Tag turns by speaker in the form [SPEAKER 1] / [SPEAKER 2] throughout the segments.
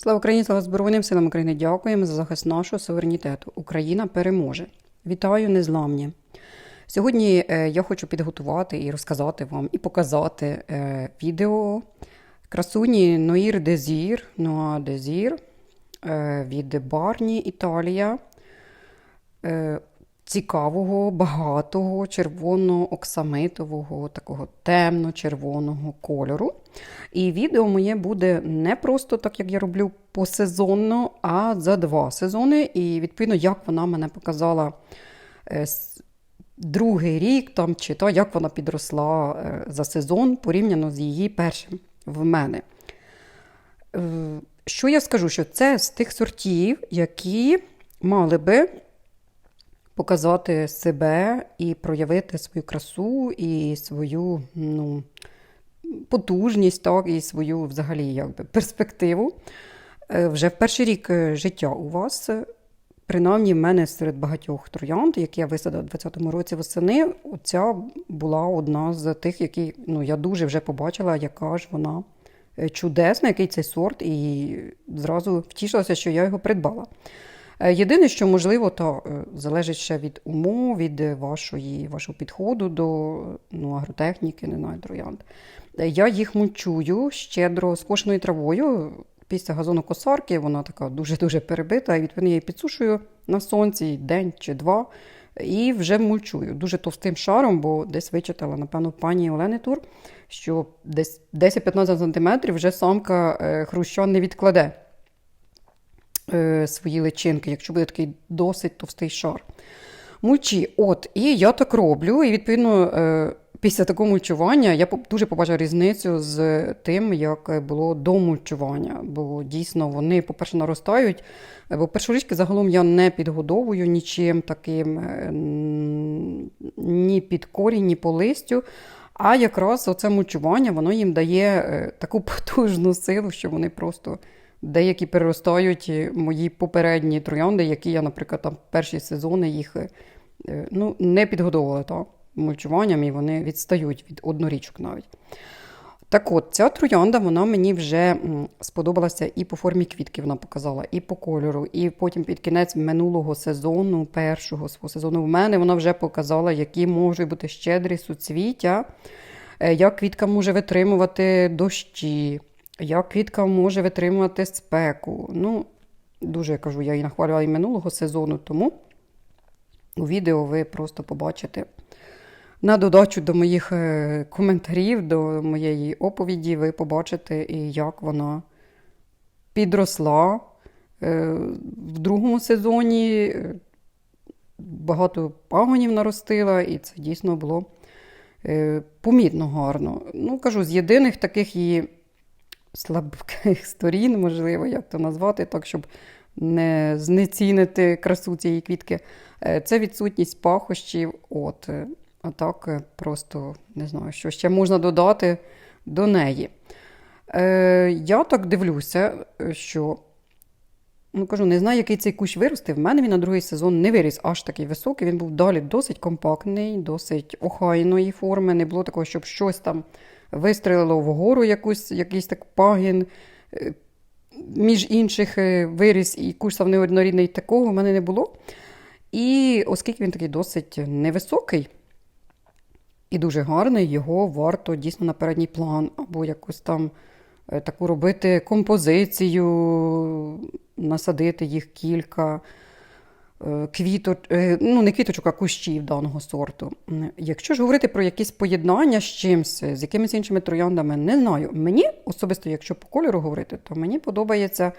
[SPEAKER 1] Слава Україні, слава Збройним силам України. Дякуємо за захист нашого суверенітету. Україна переможе. Вітаю, незламні. Сьогодні е, я хочу підготувати і розказати вам і показати е, відео красуні Ноїр Дезір, Ноа Дезір е, від Барні Італія. Цікавого, багатого, червоно-оксамитового, такого темно-червоного кольору. І відео моє буде не просто так, як я роблю посезонно, а за два сезони. І відповідно, як вона мене показала е, другий рік, там, чи то, як вона підросла е, за сезон порівняно з її першим в мене. Е, Що я скажу? Що це з тих сортів, які мали би показати себе і проявити свою красу і свою ну, потужність, так, і свою взагалі якби, перспективу. Е, Вже в перший рік е, життя у вас, принаймні в мене серед багатьох троянд, які я висадила у 2020 році восени, ця була одна з тих, які ну, я дуже вже побачила, яка ж вона е, чудесна, який цей сорт, і зразу втішилася, що я його придбала. Е, Єдине, що можливо, то е, залежить ще від умов, від е, вашої, вашого підходу до ну, агротехніки, не знаю, троянд. Я їх мульчую щедро скошеною травою. Після газонокосарки вона така дуже-дуже перебита, і відповідно я її підсушую на сонці день чи два. І вже мульчую дуже товстим шаром, бо десь вичитала, напевно, пані Олени Тур, що десь 10-15 см вже самка хруща не відкладе е, свої личинки, якщо буде такий досить товстий шар. Мульчі, от, і я так роблю, і відповідно. е, Після такого мульчування я дуже побачила різницю з тим, як було до мульчування. Бо дійсно вони, по-перше, наростають. е, Бо першорічки загалом я не підгодовую нічим таким, ні під корінь, ні по листю. А якраз оце мульчування воно їм дає таку потужну силу, що вони просто деякі переростають е, мої попередні троянди, які я, наприклад, там перші сезони їх е, ну, не підгодовувала так, мульчуванням, і вони відстають від однорічок навіть. Так от, ця троянда вона мені вже сподобалася і по формі квітки вона показала, і по кольору, і потім під кінець минулого сезону, першого свого сезону, в мене вона вже показала, які можуть бути щедрі суцвіття, е, як квітка може витримувати дощі, як квітка може витримувати спеку. Ну, дуже я кажу, я її нахвалювала і минулого сезону, тому у відео ви просто побачите. На додачу до моїх е, коментарів, до моєї оповіді, ви побачите, як вона підросла Е, в другому сезоні. е, Багато пагонів наростила, і це дійсно було помітно гарно. Ну, кажу, з єдиних таких її слабких сторін, можливо, як то назвати, так, щоб не знецінити красу цієї квітки, е, це відсутність пахощів. От, е, а так е, просто не знаю, що ще можна додати до неї. Е, я так дивлюся, що ну кажу, не знаю, який цей кущ виросте. В мене він на другий сезон не виріс аж такий високий. Він був далі досить компактний, досить охайної форми. Не було такого, щоб щось там вистрелило вгору, якусь, якийсь так пагін. е, Між інших е, виріс і кущ став неоднорідний, такого в мене не було. І оскільки він такий досить невисокий і дуже гарний, його варто дійсно на передній план або якось там е, таку робити композицію, насадити їх кілька квіток, ну не квіточок, а кущів даного сорту. Якщо ж говорити про якісь поєднання з чимось, з якимись іншими трояндами, не знаю. Мені особисто, якщо по кольору говорити, то мені подобається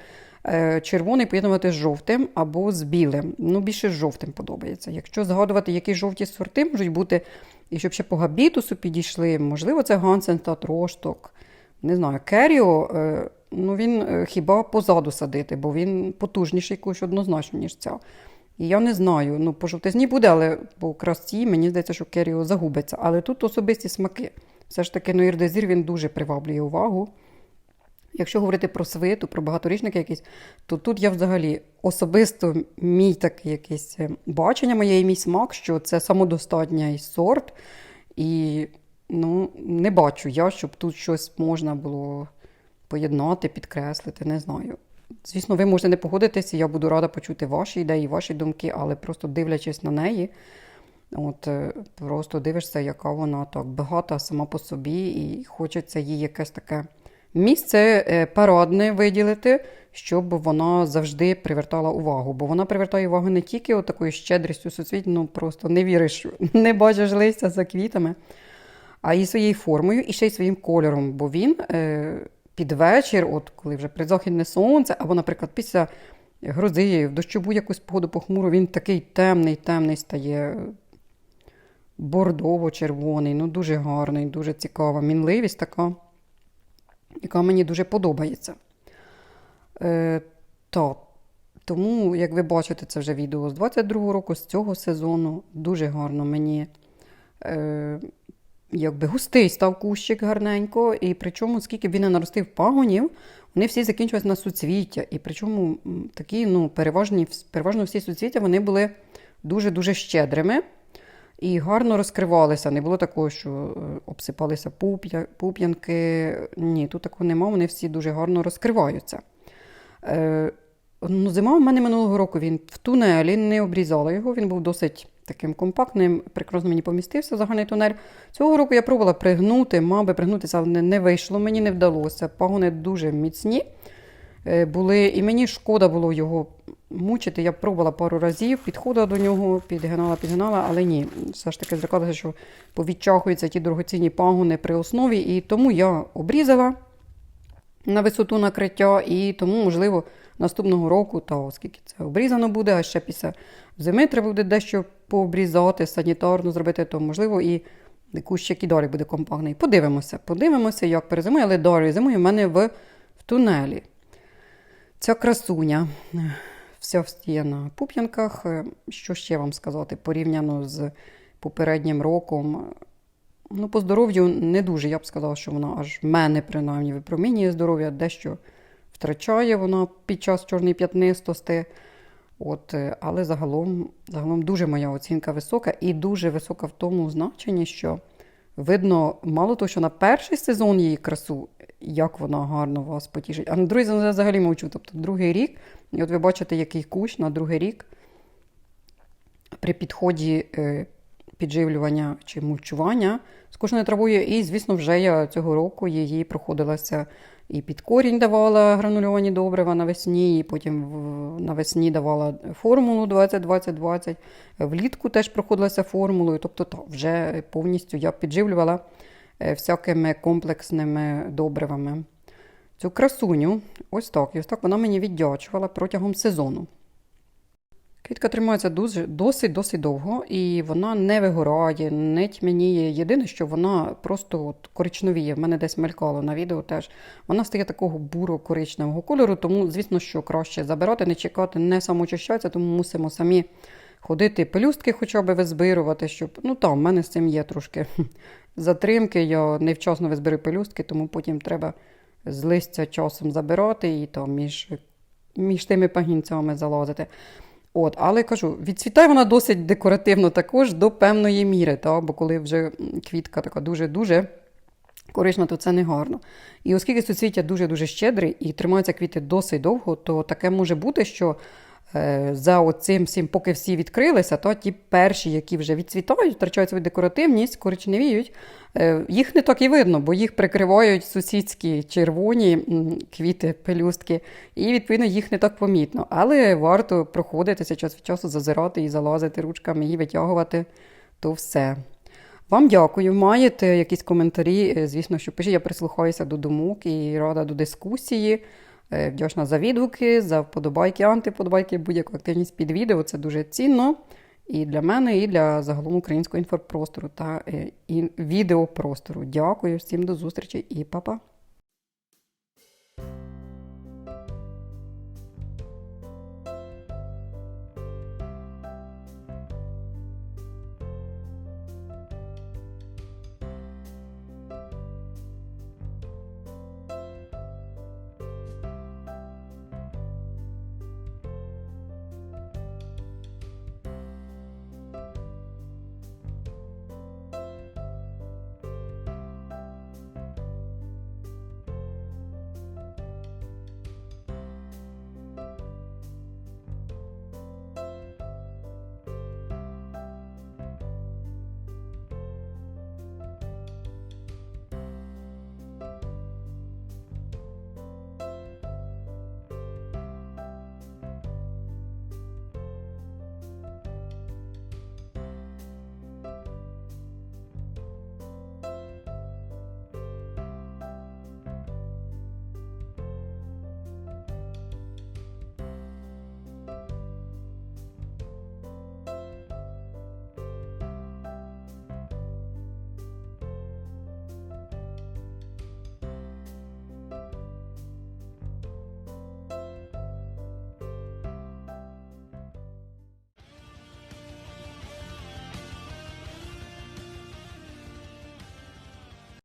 [SPEAKER 1] е, червоний поєднувати з жовтим або з білим. Ну, більше з жовтим подобається. Якщо згадувати, які жовті сорти можуть бути, і щоб ще по габітусу підійшли, можливо, це Гансен та Трошток. Не знаю, Керіо, е, ну він е, хіба позаду садити, бо він потужніший кущ однозначно, ніж ця. І я не знаю, ну по жовтизні буде, але по красі мені здається, що Керіо загубиться. Але тут особисті смаки. Все ж таки, Ноїр Дезір він дуже приваблює увагу. Якщо говорити про свиту, про багаторічники якісь, то тут я взагалі особисто мій такий якийсь е, бачення моє і мій смак, що це самодостатній сорт. І ну, не бачу я, щоб тут щось можна було поєднати, підкреслити, не знаю. Звісно, ви можете не погодитися, я буду рада почути ваші ідеї, ваші думки, але просто дивлячись на неї, от е, просто дивишся, яка вона так багата сама по собі, і хочеться їй якесь таке місце е, парадне виділити, щоб вона завжди привертала увагу. Бо вона привертає увагу не тільки от такою щедрістю суцвіть, ну просто не віриш, не бачиш листя за квітами, а і своєю формою, і ще й своїм кольором. Бо він е, під вечір, от коли вже призахідне сонце, або, наприклад, після грози, в дощову якусь погоду похмуру, він такий темний, темний стає. Бордово-червоний, ну дуже гарний, дуже цікава. Мінливість така, яка мені дуже подобається. Е, так, тому, як ви бачите, це вже відео з 22-го року, з цього сезону. Дуже гарно мені е, якби густий став кущик гарненько, і причому, скільки б він не наростив пагонів, вони всі закінчились на суцвіття. І причому такі, ну, переважні, переважно всі суцвіття вони були дуже-дуже щедрими. І гарно розкривалися. Не було такого, що е, обсипалися пуп'я, пуп'янки. Ні, тут такого нема, вони всі дуже гарно розкриваються. Е, ну, зима в мене минулого року він в тунелі не обрізала його, він був досить таким компактним, прекрасно мені помістився загальний тунель. Цього року я пробувала пригнути, мав би пригнутися, але не, вийшло, мені не вдалося. Пагони дуже міцні е, були, і мені шкода було його мучити. Я пробувала пару разів, підходила до нього, підгинала, підгинала, але ні, все ж таки зрекалася, що повідчахуються ті дорогоцінні пагони при основі, і тому я обрізала на висоту накриття, і тому, можливо, наступного року, та оскільки це обрізано буде, а ще після зими треба буде дещо пообрізати, санітарно зробити, то можливо і кущик і далі буде компактний. Подивимося, подивимося, як перезимує, але далі зимує в мене в, в тунелі. Ця красуня вся встає на пуп'янках. Що ще вам сказати, порівняно з попереднім роком. Ну, по здоров'ю не дуже. Я б сказала, що вона аж в мене, принаймні, випромінює здоров'я, дещо втрачає вона під час чорної п'ятнистости. От, е, але загалом, загалом дуже моя оцінка висока і дуже висока в тому значенні, що видно, мало того, що на перший сезон її красу, як вона гарно вас потішить. А на другий сезон я взагалі мовчу. Тобто другий рік, і от ви бачите, який кущ на другий рік при підході е, підживлювання чи мульчування з кожною травою. І, звісно, вже я цього року її проходилася і під корінь давала гранульовані добрива навесні, і потім навесні давала формулу 20-20-20. Влітку теж проходилася формулою. Тобто то, вже повністю я підживлювала е, всякими комплексними добривами. Цю красуню, ось так, ось так вона мені віддячувала протягом сезону. Квітка тримається дуже досить-досить довго, і вона не вигорає, не тьмяніє. Єдине, що вона просто от коричневіє. В мене десь мелькало на відео теж. Вона стає такого буро-коричневого кольору, тому, звісно, що краще забирати, не чекати, не самоочищатися, тому мусимо самі ходити, пелюстки хоча б визбирувати, щоб. Ну там, в мене з цим є трошки затримки. Я невчасно визбираю пелюстки, тому потім треба з листя часом забирати і там між, між тими пагінцями залазити. От, але кажу, відцвітає вона досить декоративно також до певної міри, та? бо коли вже квітка така дуже-дуже корисна, то це не гарно. І оскільки суцвіття дуже-дуже щедрий і тримаються квіти досить довго, то таке може бути, що за оцим всім, поки всі відкрилися, то ті перші, які вже відцвітають, втрачають свою декоративність, коричневіють, е, їх не так і видно, бо їх прикривають сусідські червоні квіти, пелюстки, і відповідно їх не так помітно. Але варто проходитися час від часу, зазирати і залазити ручками і витягувати то все. Вам дякую. Маєте якісь коментарі? е, Звісно, що пишіть, я прислухаюся до думок і рада до дискусії. Е, Вдячна за відгуки, за вподобайки, антиподобайки, будь-яку активність під відео. Це дуже цінно і для мене, і для загалом українського інфопростору та е, відеопростору. Дякую всім до зустрічі і па-па!